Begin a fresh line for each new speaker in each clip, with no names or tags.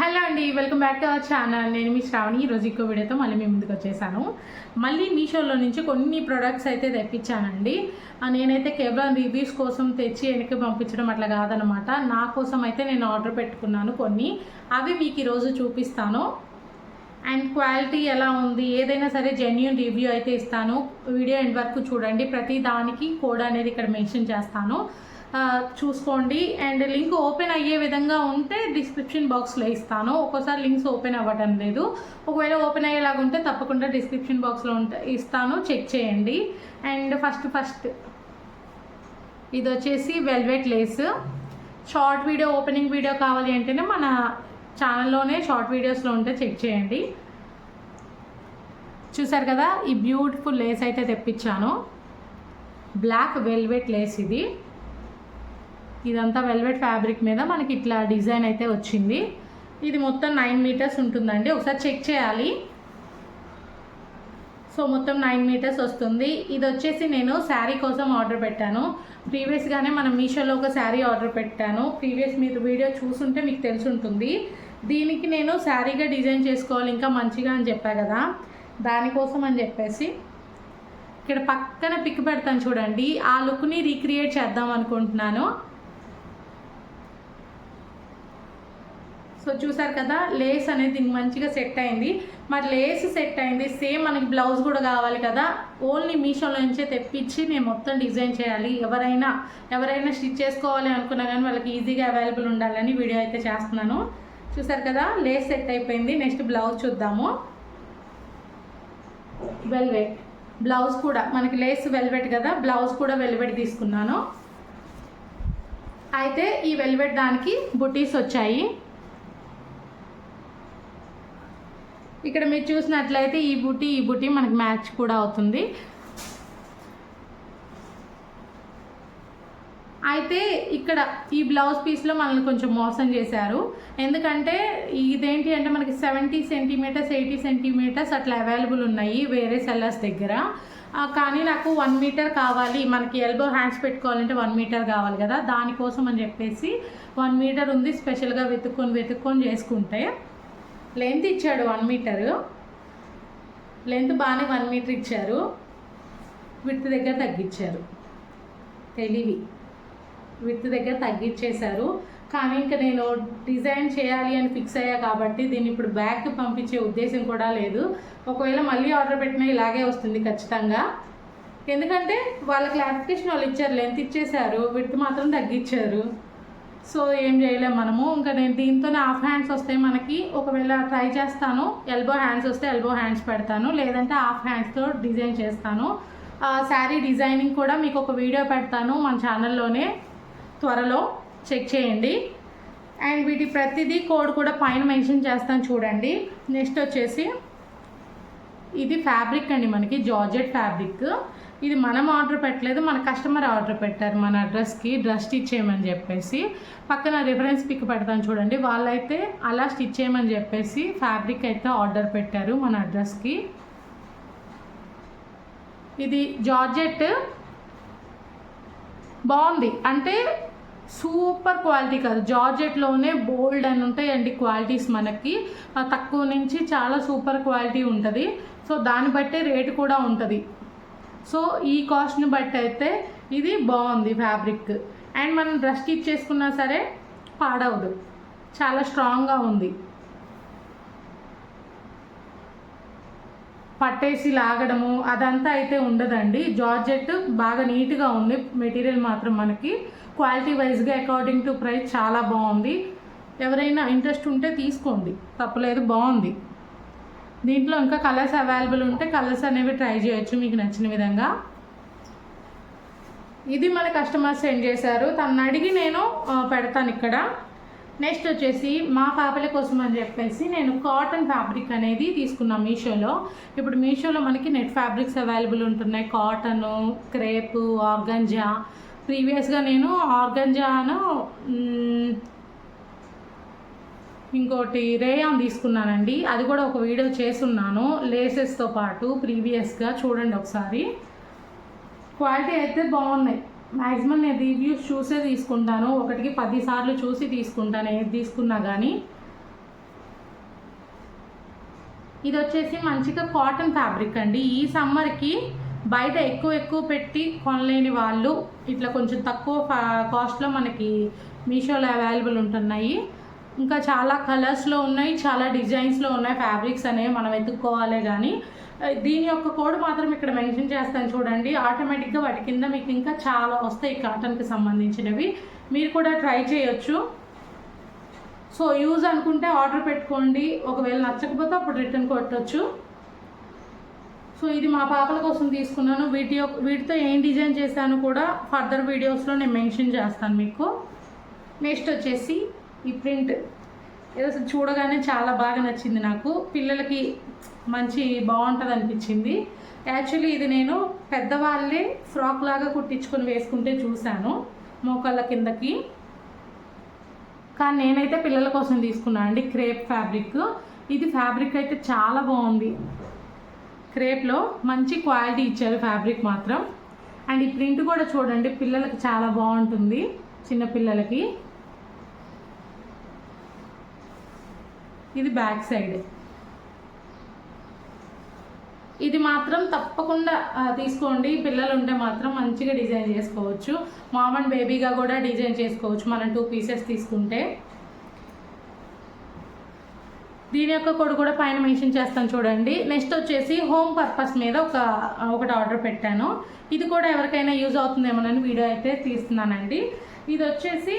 Hello అండి welcome back to our channel. నేను మీ శ్రావణి ఈరోజు ఇంకో వీడియోతో మళ్ళీ మీ ముందుకు వచ్చేసాను. మళ్ళీ మీషోలో నుంచి కొన్ని ప్రొడక్ట్స్ అయితే తెప్పించానండి. నేనైతే కేవలం రివ్యూస్ కోసం తెచ్చి వెనక్కి పంపించడం అట్లా కాదనమాట నా కోసం అయితే నేను ఆర్డర్ పెట్టుకున్నాను కొన్ని. అవి మీకు ఈరోజు చూపిస్తాను. అండ్ క్వాలిటీ ఎలా ఉంది? ఏదైనా సరే జెన్యున్ రివ్యూ అయితే ఇస్తాను. వీడియో ఎండ్ వరకు చూడండి. ప్రతి దానికి కోడ్ అనేది ఇక్కడ మెన్షన్ చేస్తాను. చూసుకోండి. అండ్ లింక్ ఓపెన్ అయ్యే విధంగా ఉంటే డిస్క్రిప్షన్ బాక్స్లో ఇస్తాను. ఒక్కోసారి లింక్స్ ఓపెన్ అవ్వటం లేదు. ఒకవేళ ఓపెన్ అయ్యేలాగా ఉంటే తప్పకుండా డిస్క్రిప్షన్ బాక్స్లో ఉంటే ఇస్తాను. చెక్ చేయండి. అండ్ ఫస్ట్ ఫస్ట్ ఇది వచ్చేసి velvet lace. Short video opening video కావాలి అంటేనే మన ఛానల్లోనే షార్ట్ వీడియోస్లో ఉంటే చెక్ చేయండి. చూసారు కదా? ఈ బ్యూటిఫుల్ లేస్ అయితే తెప్పించాను. బ్లాక్ వెల్వెట్ లేస్ ఇది. ఇదంతా వెల్వెట్ ఫ్యాబ్రిక్ మీద మనకి ఇట్లా డిజైన్ అయితే వచ్చింది. ఇది మొత్తం నైన్ మీటర్స్ ఉంటుందండి. ఒకసారి చెక్ చేయాలి. సో మొత్తం నైన్ మీటర్స్ వస్తుంది. ఇది వచ్చేసి నేను శారీ కోసం ఆర్డర్ పెట్టాను. ప్రీవియస్గానే మనం మీషోలో ఒక శారీ ఆర్డర్ పెట్టాను. ప్రీవియస్ మీరు వీడియో చూసుంటే మీకు తెలిసి ఉంటుంది. దీనికి నేను శారీగా డిజైన్ చేసుకోవాలి ఇంకా మంచిగా అని చెప్పా కదా. దానికోసం అని చెప్పేసి ఇక్కడ పక్కన పిక్ పెడతాను చూడండి. ఆ లుక్ని రీక్రియేట్ చేద్దాం అనుకుంటున్నాను. సో చూసారు కదా లేస్ అనేది మంచిగా సెట్ అయింది. మరి లేస్ సెట్ అయింది. సేమ్ మనకి బ్లౌజ్ కూడా కావాలి కదా. ఓన్లీ మీషోలో నుంచే తెప్పించి నేను మొత్తం డిజైన్ చేయాలి. ఎవరైనా ఎవరైనా స్టిచ్ చేసుకోవాలి అనుకున్నా కానీ వాళ్ళకి ఈజీగా అవైలబుల్ ఉండాలని వీడియో అయితే చేస్తున్నాను. చూసారు కదా లేస్ సెట్ అయిపోయింది. నెక్స్ట్ బ్లౌజ్ చూద్దాము. వెల్వెట్ బ్లౌజ్ కూడా మనకి లేస్ వెల్వెట్ కదా బ్లౌజ్ కూడా వెల్వెట్ తీసుకున్నాను. అయితే ఈ వెల్వెట్ దానికి బుటీస్ వచ్చాయి. ఇక్కడ మీరు చూసినట్లయితే ఈ బుటీ ఈ బుటీ మనకి మ్యాచ్ కూడా అవుతుంది. అయితే ఇక్కడ ఈ బ్లౌజ్ పీస్లో మనల్ని కొంచెం మోసం చేశారు. ఎందుకంటే ఇదేంటి అంటే మనకి సెవెంటీ సెంటీమీటర్స్ ఎయిటీ సెంటీమీటర్స్ అట్లా అవైలబుల్ ఉన్నాయి వేరే సెల్లర్స్ దగ్గర. కానీ నాకు వన్ మీటర్ కావాలి. మనకి ఎల్బో హ్యాండ్స్ పెట్టుకోవాలంటే వన్ మీటర్ కావాలి కదా. దానికోసం అని చెప్పేసి వన్ మీటర్ ఉంది స్పెషల్గా వెతుక్కొని వెతుక్కొని చేసుకుంటే. లెంత్ ఇచ్చాడు వన్ మీటరు లెంత్ బాగానే వన్ మీటర్ ఇచ్చారు. విత్ దగ్గర తగ్గించారు. తెలివి. విత్ దగ్గర తగ్గించేశారు. కానీ ఇంకా నేను డిజైన్ చేయాలి అని ఫిక్స్ అయ్యా కాబట్టి దీన్ని ఇప్పుడు బ్యాక్ పంపించే ఉద్దేశం కూడా లేదు. ఒకవేళ మళ్ళీ ఆర్డర్ పెట్టినా ఇలాగే వస్తుంది ఖచ్చితంగా. ఎందుకంటే వాళ్ళ క్లారిఫికేషన్ వాళ్ళు ఇచ్చారు. లెంత్ ఇచ్చేశారు. విత్ మాత్రం తగ్గించారు. సో ఏం చేయలేము మనము. ఇంకా నేను దీంతోనే హాఫ్ హ్యాండ్స్ వస్తాయి మనకి ఒకవేళ ట్రై చేస్తాను ఎల్బో హ్యాండ్స్ వస్తే ఎల్బో హ్యాండ్స్ పెడతాను లేదంటే హాఫ్ హ్యాండ్స్తో డిజైన్ చేస్తాను. శారీ డిజైనింగ్ కూడా మీకు ఒక వీడియో పెడతాను మన ఛానల్లోనే త్వరలో చెక్ చేయండి. అండ్ వీటి ప్రతిదీ కోడ్ కూడా పైన మెన్షన్ చేస్తాను చూడండి. నెక్స్ట్ వచ్చేసి ఇది ఫ్యాబ్రిక్ అండి మనకి జార్జెట్ ఫ్యాబ్రిక్ ఇది మనం ఆర్డర్ పెట్టలేదు మన కస్టమర్ ఆర్డర్ పెట్టారు మన అడ్రస్కి డ్రెస్ స్టిచ్ చేయమని చెప్పేసి. పక్కన రిఫరెన్స్ పిక్ పెడతాను చూడండి వాళ్ళైతే అలా స్టిచ్ చేయమని చెప్పేసి ఫ్యాబ్రిక్ అయితే ఆర్డర్ పెట్టారు మన అడ్రస్కి. ఇది జార్జెట్. బాగుంది. అంటే సూపర్ క్వాలిటీ కాదు. జార్జెట్లోనే బోల్డ్ అని ఉంటాయండి క్వాలిటీస్ మనకి. తక్కువ నుంచి చాలా సూపర్ క్వాలిటీ ఉంటుంది. సో దాన్ని బట్టే రేటు కూడా ఉంటుంది. సో ఈ కాస్ట్ని బట్టి అయితే ఇది బాగుంది ఫ్యాబ్రిక్ అండ్ మనం డ్రెస్ స్టిచ్ చేసుకున్నా సరే పాడవదు. చాలా స్ట్రాంగ్గా ఉంది. పట్టేసి లాగడము అదంతా అయితే ఉండదండి. జార్జెట్ బాగా నీట్గా ఉంది. మెటీరియల్ మాత్రం మనకి క్వాలిటీ వైజ్గా అకార్డింగ్ టు ప్రైస్ చాలా బాగుంది. ఎవరైనా ఇంట్రెస్ట్ ఉంటే తీసుకోండి. తప్పలేదు బాగుంది. దీంట్లో ఇంకా కలర్స్ అవైలబుల్ ఉంటే కలర్స్ అనేవి ట్రై చేయొచ్చు మీకు నచ్చిన విధంగా. ఇది మన కస్టమర్ సెండ్ చేశారు. తను అడిగి నేను పెడతాను ఇక్కడ. నెక్స్ట్ వచ్చేసి మా పాపల కోసం అని చెప్పేసి నేను కాటన్ ఫ్యాబ్రిక్ అనేది తీసుకున్నాను మీషోలో. ఇప్పుడు మీషోలో మనకి నెట్ ఫ్యాబ్రిక్స్ అవైలబుల్ ఉంటున్నాయి. Cotton crepe organza. ప్రీవియస్గా నేను ఆర్గంజాను ఇంకోటి రేయాన్ తీసుకున్నానండి. అది కూడా ఒక వీడియో చేస్తున్నాను. లేసెస్తో పాటు ప్రీవియస్గా చూడండి ఒకసారి. క్వాలిటీ అయితే బాగున్నాయి. మ్యాక్సిమం నేను రివ్యూస్ చూసే తీసుకుంటాను. ఒకటికి పది సార్లు చూసి తీసుకుంటాను. ఏది తీసుకున్నా కానీ ఇది వచ్చేసి మంచిగా కాటన్ ఫ్యాబ్రిక్ అండి. ఈ సమ్మర్కి బయట ఎక్కువ ఎక్కువ పెట్టి కొనలేని వాళ్ళు ఇట్లా కొంచెం తక్కువ కాస్ట్లో మనకి మీషోలో అవైలబుల్ ఉంటున్నాయి. ఇంకా చాలా కలర్స్లో ఉన్నాయి చాలా డిజైన్స్లో ఉన్నాయి ఫ్యాబ్రిక్స్ అనేవి మనం వెతుక్కోవాలే కానీ దీని యొక్క కోడ్ మాత్రం ఇక్కడ మెన్షన్ చేస్తాను చూడండి. ఆటోమేటిక్గా వాటి కింద మీకు ఇంకా చాలా వస్తాయి కాటన్కి సంబంధించినవి. మీరు కూడా ట్రై చేయొచ్చు. సో యూజ్ అనుకుంటే ఆర్డర్ పెట్టుకోండి. ఒకవేళ నచ్చకపోతే అప్పుడు రిటర్న్ కొట్టచ్చు. సో ఇది మా పాపల కోసం తీసుకున్నాను. వీటి యొక్క- వీటితో ఏం డిజైన్ చేశాను కూడా ఫర్దర్ వీడియోస్లో నేను మెన్షన్ చేస్తాను మీకు. నెక్స్ట్ వచ్చేసి ఈ ప్రింట్. ఏదో అసలు చూడగానే చాలా బాగా నచ్చింది నాకు. పిల్లలకి మంచి బాగుంటుంది అనిపించింది. యాక్చువల్లీ ఇది నేను పెద్దవాళ్ళే ఫ్రాక్ లాగా కుట్టించుకొని వేసుకుంటే చూశాను మోకాళ్ళ కిందకి. కానీ నేనైతే పిల్లల కోసం తీసుకున్నాను అండి క్రేప్ ఫ్యాబ్రిక్. ఇది ఫ్యాబ్రిక్ అయితే చాలా బాగుంది. క్రేప్లో మంచి క్వాలిటీ ఇచ్చారు ఫ్యాబ్రిక్ మాత్రం. అండ్ ఈ ప్రింట్ కూడా చూడండి పిల్లలకి చాలా బాగుంటుంది చిన్నపిల్లలకి ఇది బ్యాక్ సైడ్. ఇది మాత్రం తప్పకుండా తీసుకోండి. పిల్లలు ఉంటే మాత్రం మంచిగా డిజైన్ చేసుకోవచ్చు. మామ్ అండ్ బేబీగా కూడా డిజైన్ చేసుకోవచ్చు మనం టూ పీసెస్ తీసుకుంటే. దీని యొక్క కోడ్ కూడా పైన మెన్షన్ చేస్తాను చూడండి. నెక్స్ట్ వచ్చేసి హోమ్ పర్పస్ మీద ఒక ఒకటి ఆర్డర్ పెట్టాను. ఇది కూడా ఎవరికైనా యూజ్ అవుతుందేమోనని వీడియో అయితే తీస్తున్నానండి. ఇది వచ్చేసి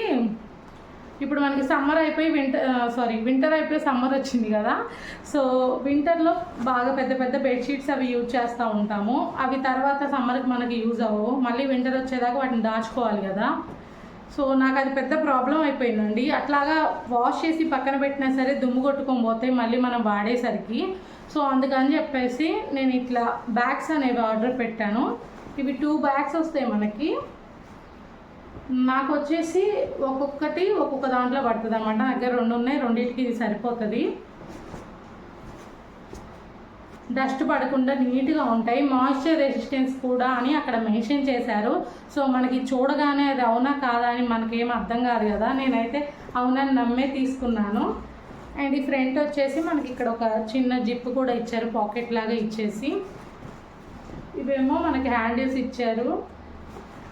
ఇప్పుడు మనకి సమ్మర్ అయిపోయి వింటర్ సారీ వింటర్ అయిపోయి సమ్మర్ వచ్చింది కదా. సో వింటర్లో బాగా పెద్ద పెద్ద బెడ్షీట్స్ అవి యూజ్ చేస్తూ ఉంటాము. అవి తర్వాత సమ్మర్కి మనకి యూజ్ అవ్వవు. మళ్ళీ వింటర్ వచ్చేదాకా వాటిని దాచుకోవాలి కదా. సో నాకు అది పెద్ద ప్రాబ్లం అయిపోయిందండి. అట్లాగా వాష్ చేసి పక్కన పెట్టినా సరే దుమ్ము కొట్టుకొని పోతాయి మళ్ళీ మనం వాడేసరికి. సో అందుకని చెప్పేసి నేను ఇట్లా బ్యాగ్స్ అనేవి ఆర్డర్ పెట్టాను. ఇవి టూ బ్యాగ్స్ వస్తాయి మనకి. నాకు వచ్చేసి ఒక్కొక్కటి ఒక్కొక్క దాంట్లో పడుతుంది అనమాట నా దగ్గర రెండు ఉన్నాయి రెండింటికి ఇది సరిపోతుంది. డస్ట్ పడకుండా నీట్గా ఉంటాయి. మాయిశ్చర్ రెసిస్టెన్స్ కూడా అని అక్కడ మెన్షన్ చేశారు. సో మనకి చూడగానే అది అవునా కాదా అని మనకేం అర్థం కాదు కదా. నేనైతే అవునని నమ్మే తీసుకున్నాను. అండ్ ఈ ఫ్రంట్ వచ్చేసి మనకి ఇక్కడ ఒక చిన్న జిప్ కూడా ఇచ్చారు పాకెట్ లాగా ఇచ్చేసి. ఇవేమో మనకి హ్యాండిల్స్ ఇచ్చారు.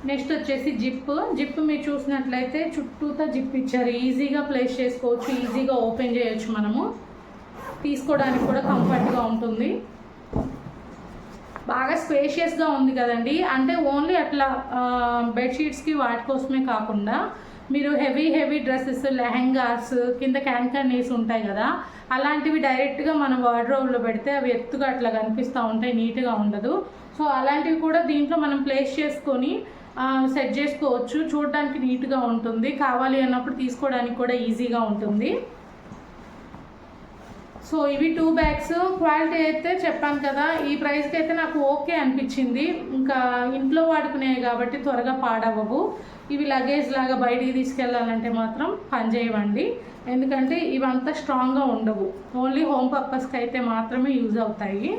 నెక్స్ట్ వచ్చేసి జిప్. జిప్ మీరు చూసినట్లయితే చుట్టూతా జిప్ ఇచ్చారు. ఈజీగా ప్లేస్ చేసుకోవచ్చు ఈజీగా ఓపెన్ చేయొచ్చు మనము. తీసుకోవడానికి కూడా కంఫర్ట్గా ఉంటుంది. బాగా స్పేషియస్గా ఉంది కదండి. అంటే ఓన్లీ అట్లా బెడ్షీట్స్కి వాటి కోసమే కాకుండా మీరు హెవీ హెవీ డ్రెస్సెస్ లెహెంగాస్ కింద క్యాన్కనీస్ ఉంటాయి కదా అలాంటివి డైరెక్ట్గా మనం వార్డ్రోబ్లో పెడితే అవి ఎత్తుగా అట్లా కనిపిస్తూ ఉంటాయి నీట్గా ఉండదు. సో అలాంటివి కూడా దీంట్లో మనం ప్లేస్ చేసుకొని సెట్ చేసుకోవచ్చు. చూడడానికి నీట్గా ఉంటుంది. కావాలి అన్నప్పుడు తీసుకోవడానికి కూడా ఈజీగా ఉంటుంది. సో ఇవి టూ బ్యాగ్స్ క్వాలిటీ అయితే చెప్పాను కదా ఈ ప్రైస్కి అయితే నాకు ఓకే అనిపించింది. ఇంకా ఇంట్లో వాడుకునేవి కాబట్టి త్వరగా పాడవవు ఇవి లగేజ్ లాగా బయటికి తీసుకెళ్ళాలంటే మాత్రం పనిచేయవండి ఎందుకంటే ఇవంతా స్ట్రాంగ్గా ఉండవు. ఓన్లీ హోమ్ పర్పస్కి అయితే మాత్రమే యూజ్ అవుతాయి.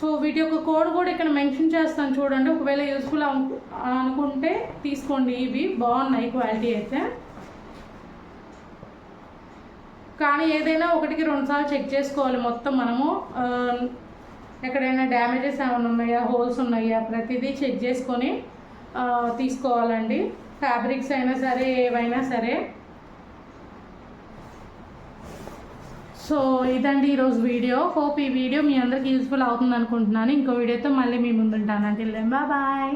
సో వీటి యొక్క కోడ్ కూడా ఇక్కడ మెన్షన్ చేస్తాను చూడండి. ఒకవేళ యూస్ఫుల్ అనుకుంటే తీసుకోండి. ఇవి బాగున్నాయి క్వాలిటీ అయితే. కానీ ఏదైనా ఒకటికి రెండు సార్లు చెక్ చేసుకోవాలి మొత్తం మనము. ఎక్కడైనా డ్యామేజెస్ ఏమైనా ఉన్నాయా? హోల్స్ ఉన్నాయా? ప్రతిదీ చెక్ చేసుకొని తీసుకోవాలండి. ఫ్యాబ్రిక్స్ అయినా సరే ఏవైనా సరే. సో ఇదండి ఈరోజు వీడియో. హోప్ ఈ వీడియో మీ అందరికి యూస్ఫుల్ అవుతుంది అనుకుంటున్నాను ఇంకో వీడియోతో మళ్ళీ మీ ముందుంటాను. అంటే బాయ్.